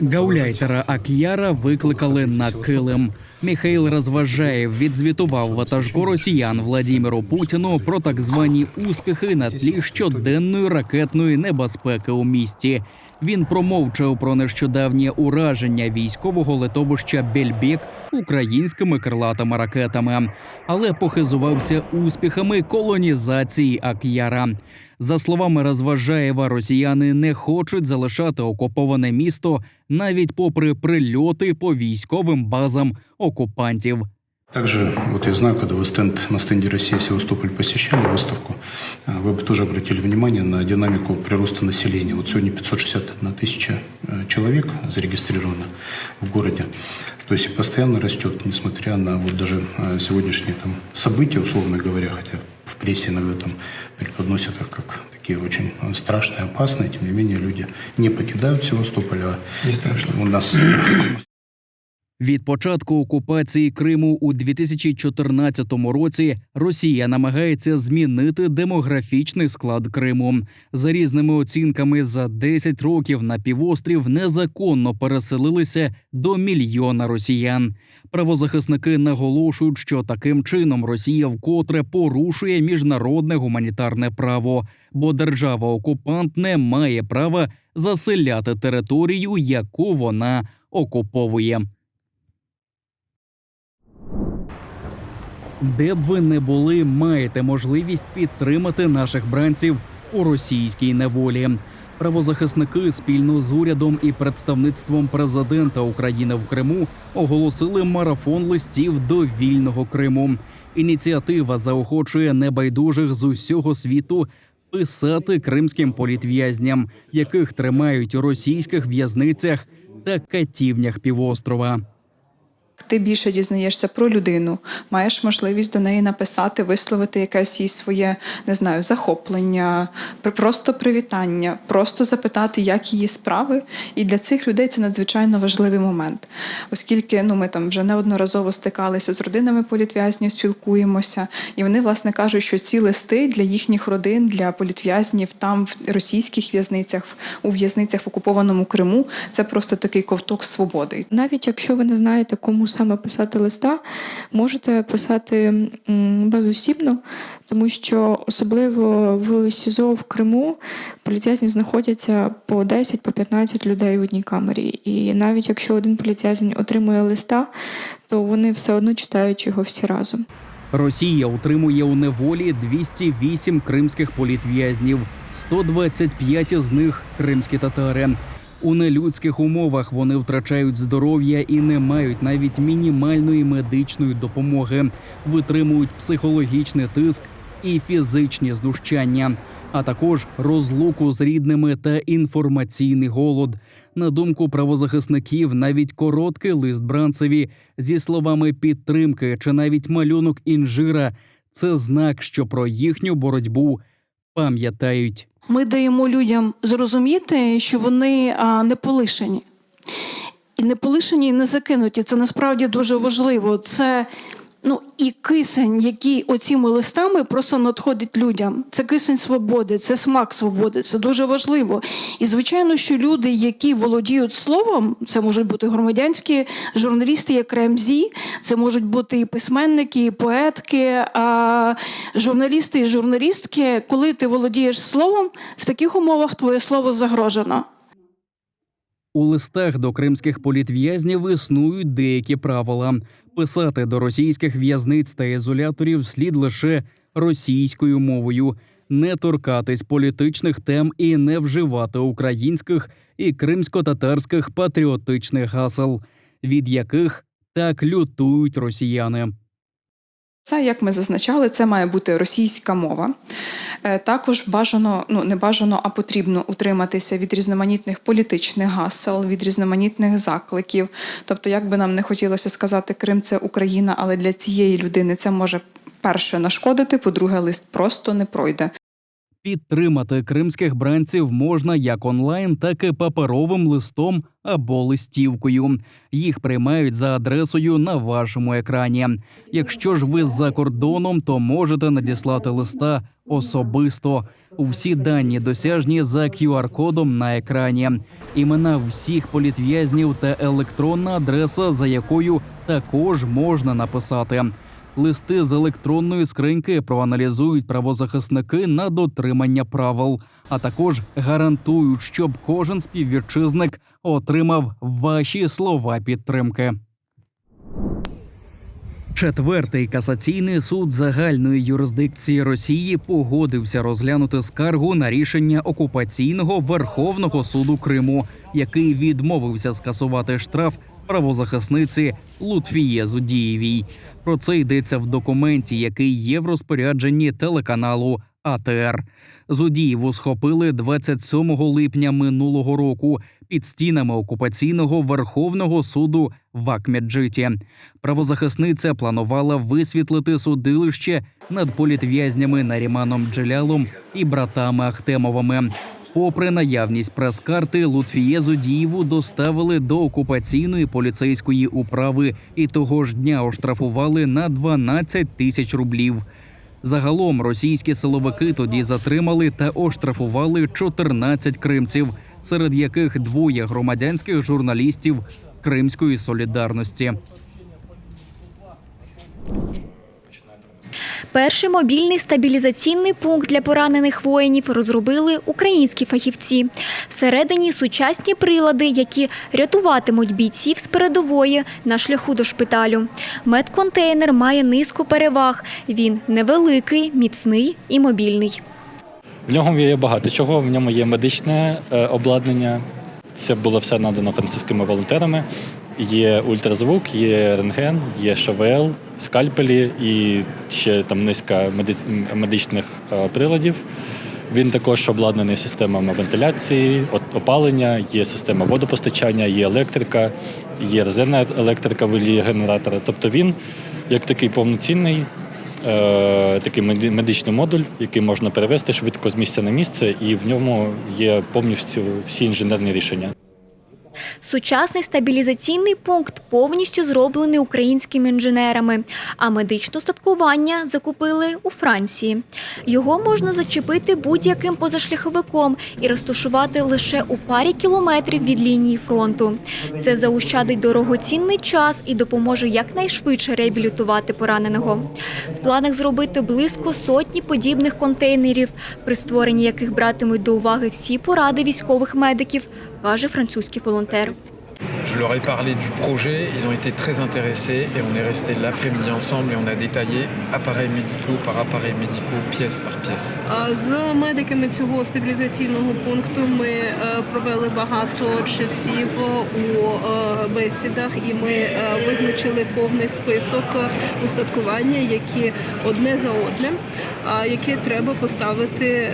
Гауляйтера Ак'яра викликали на килим. Міхаїл Розважаєв відзвітував ватажку росіян Владіміру Путіну про так звані успіхи на тлі щоденної ракетної небезпеки у місті. Він промовчав про нещодавнє ураження військового литовища Бельбек українськими крилатими ракетами, але похизувався успіхами колонізації Ак'яра. За словами Розважаєва, росіяни не хочуть залишати окуповане місто навіть попри прильоти по військовим базам окупантів. Также, вот я знаю, когда вы стенд, на стенде России Севастополь посещали выставку, а, вы бы тоже обратили внимание на динамику прироста населения. Вот сегодня 561 тысяча э, человек зарегистрировано в городе. То есть постоянно растет, несмотря на вот даже э, сегодняшние там события, условно говоря, хотя в прессе иногда там преподносят их как такие очень э, страшные, опасные, тем не менее люди не покидают Севастополь, а у нас від початку окупації Криму у 2014 році Росія намагається змінити демографічний склад Криму. За різними оцінками, за 10 років на півострів незаконно переселилися до мільйона росіян. Правозахисники наголошують, що таким чином Росія вкотре порушує міжнародне гуманітарне право, бо держава-окупант не має права заселяти територію, яку вона окуповує. Де б ви не були, маєте можливість підтримати наших бранців у російській неволі. Правозахисники спільно з урядом і представництвом президента України в Криму оголосили марафон листів до вільного Криму. Ініціатива заохочує небайдужих з усього світу писати кримським політв'язням, яких тримають у російських в'язницях та катівнях півострова. Ти більше дізнаєшся про людину, маєш можливість до неї написати, висловити якесь їй своє не знаю, захоплення, просто привітання, просто запитати, як її справи. І для цих людей це надзвичайно важливий момент, оскільки ну ми там вже неодноразово стикалися з родинами політв'язнів, спілкуємося, і вони власне кажуть, що ці листи для їхніх родин, для політв'язнів там в російських в'язницях, у в'язницях в окупованому Криму, це просто такий ковток свободи. Навіть якщо ви не знаєте, кому саме писати листа, можете писати м, безосібно, тому що особливо в СІЗО в Криму політв'язні знаходяться по 10 по 15 людей в одній камері. І навіть якщо один політв'язень отримує листа, то вони все одно читають його всі разом. Росія утримує у неволі 208 кримських політв'язнів, 125 з них кримські татари. У нелюдських умовах вони втрачають здоров'я і не мають навіть мінімальної медичної допомоги, витримують психологічний тиск і фізичні знущання, а також розлуку з рідними та інформаційний голод. На думку правозахисників, навіть короткий лист бранцеві зі словами підтримки чи навіть малюнок інжира це знак, що про їхню боротьбу пам'ятають. Ми даємо людям зрозуміти, що вони не полишені. І не полишені, і не закинуті. Це насправді дуже важливо. Це ну, і кисень, який оціми листами просто надходить людям. Це кисень свободи, це смак свободи. Це дуже важливо. І звичайно, що люди, які володіють словом, це можуть бути громадянські журналісти, як РМЗі, це можуть бути і письменники, і поетки, а журналісти і журналістки. Коли ти володієш словом, в таких умовах твоє слово загрожено. У листах до кримських політв'язнів існують деякі правила. Писати до російських в'язниць та ізоляторів слід лише російською мовою, не торкатись політичних тем і не вживати українських і кримсько-татарських патріотичних гасел, від яких так лютують росіяни. Це, як ми зазначали, це має бути російська мова. Е, Також бажано, ну не бажано, а потрібно утриматися від різноманітних політичних гасел, від різноманітних закликів. Тобто, як би нам не хотілося сказати, Крим це Україна, але для цієї людини це може перше нашкодити, по-друге, лист просто не пройде. Підтримати кримських бранців можна як онлайн, так і паперовим листом або листівкою. Їх приймають за адресою на вашому екрані. Якщо ж ви за кордоном, то можете надіслати листа особисто. Усі дані досяжні за QR-кодом на екрані. Імена всіх політв'язнів та електронна адреса, за якою також можна написати. Листи з електронної скриньки проаналізують правозахисники на дотримання правил, а також гарантують, щоб кожен співвітчизник отримав ваші слова підтримки. Четвертий касаційний суд загальної юрисдикції Росії погодився розглянути скаргу на рішення окупаційного Верховного суду Криму, який відмовився скасувати штраф правозахисниці Лутфіє Зудієвій. Про це йдеться в документі, який є в розпорядженні телеканалу АТР. Зудієву схопили 27 липня минулого року під стінами окупаційного Верховного суду в Акмеджиті. Правозахисниця планувала висвітлити судилище над політв'язнями Наріманом Джелялом і братами Ахтемовими. Попри наявність прес-карти, Лутфіє Зудієву доставили до окупаційної поліцейської управи і того ж дня оштрафували на 12 тисяч рублів. Загалом російські силовики тоді затримали та оштрафували 14 кримців, серед яких двоє громадянських журналістів Кримської солідарності. Перший мобільний стабілізаційний пункт для поранених воїнів розробили українські фахівці. Всередині сучасні прилади, які рятуватимуть бійців з передової на шляху до шпиталю. Медконтейнер має низку переваг. Він невеликий, міцний і мобільний. В ньому є багато чого. В ньому є медичне е, обладнання. Це було все надано французькими волонтерами. Є ультразвук, є рентген, є ШВЛ, скальпелі і ще там низка медичних е, приладів. Він також обладнаний системами вентиляції, опалення, є система водопостачання, є електрика, є резервна електрика в генератора. Тобто він як такий повноцінний е, такий медичний модуль, який можна перевести швидко з місця на місце, і в ньому є повністю всі інженерні рішення. Сучасний стабілізаційний пункт повністю зроблений українськими інженерами, а медичне устаткування закупили у Франції. Його можна зачепити будь-яким позашляховиком і розташувати лише у парі кілометрів від лінії фронту. Це заощадить дорогоцінний час і допоможе якнайшвидше реабілітувати пораненого. В планах зробити близько сотні подібних контейнерів, при створенні яких братимуть до уваги всі поради військових медиків, каже французький волонтер. Je leur ai parlé du projet, ils ont été très intéressés et on est resté l'après-midi ensemble et on a détaillé appareils médicaux par appareils médicaux, pièce par pièce. З медиками цього стабілізаційного пункту ми е, провели багато часів у е, бесідах, і ми е, визначили повний список устаткування, які одне за одним, а які треба поставити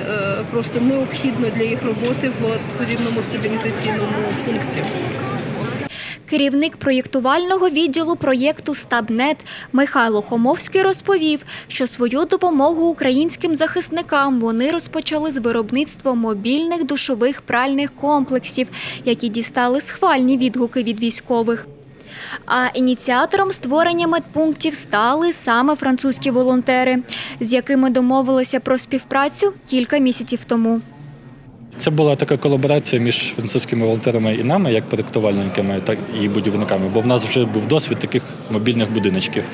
просто необхідно для їх роботи в подібному стабілізаційному пункті. Керівник проєктувального відділу проєкту Стабнет Михайло Хомовський розповів, що свою допомогу українським захисникам вони розпочали з виробництва мобільних душових пральних комплексів, які дістали схвальні відгуки від військових. А ініціатором створення медпунктів стали саме французькі волонтери, з якими домовилися про співпрацю кілька місяців тому. Це була така колаборація між французькими волонтерами і нами, як проєктувальниками, так і будівниками, бо в нас вже був досвід таких мобільних будиночків.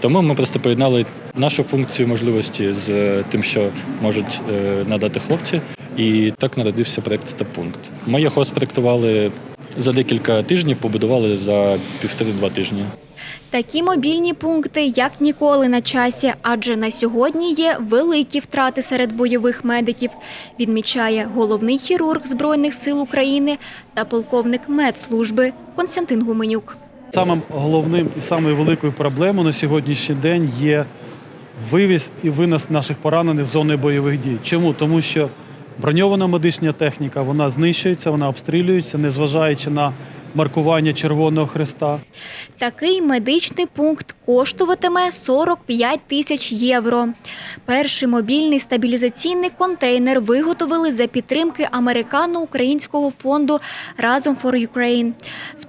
Тому ми просто поєднали нашу функцію можливості з е, тим, що можуть е, надати хлопці. І так народився проєкт Стапункт. Ми його спроєктували за декілька тижнів, побудували за півтори-два тижні. Такі мобільні пункти як ніколи на часі, адже на сьогодні є великі втрати серед бойових медиків, відмічає головний хірург Збройних сил України та полковник медслужби Константин Гуменюк. Самим головним і самою великою проблемою на сьогоднішній день є вивіз і винос наших поранених з зони бойових дій. Чому? Тому що броньована медична техніка вона знищується, вона обстрілюється, незважаючи на маркування Червоного Христа. Такий медичний пункт коштуватиме 45 тисяч євро. Перший мобільний стабілізаційний контейнер виготовили за підтримки американо-українського фонду Разом for Ukraine. З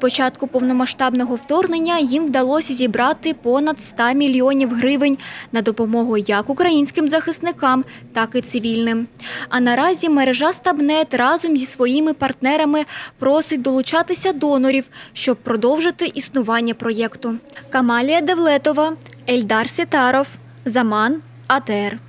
повномасштабного вторгнення їм вдалося зібрати понад 100 мільйонів гривень на допомогу як українським захисникам, так і цивільним. А наразі мережа Стабнет разом зі своїми партнерами просить долучатися донорів, щоб продовжити існування проєкту. Камалія Девлетова, Ельдар Сітаров, Заман, АТР.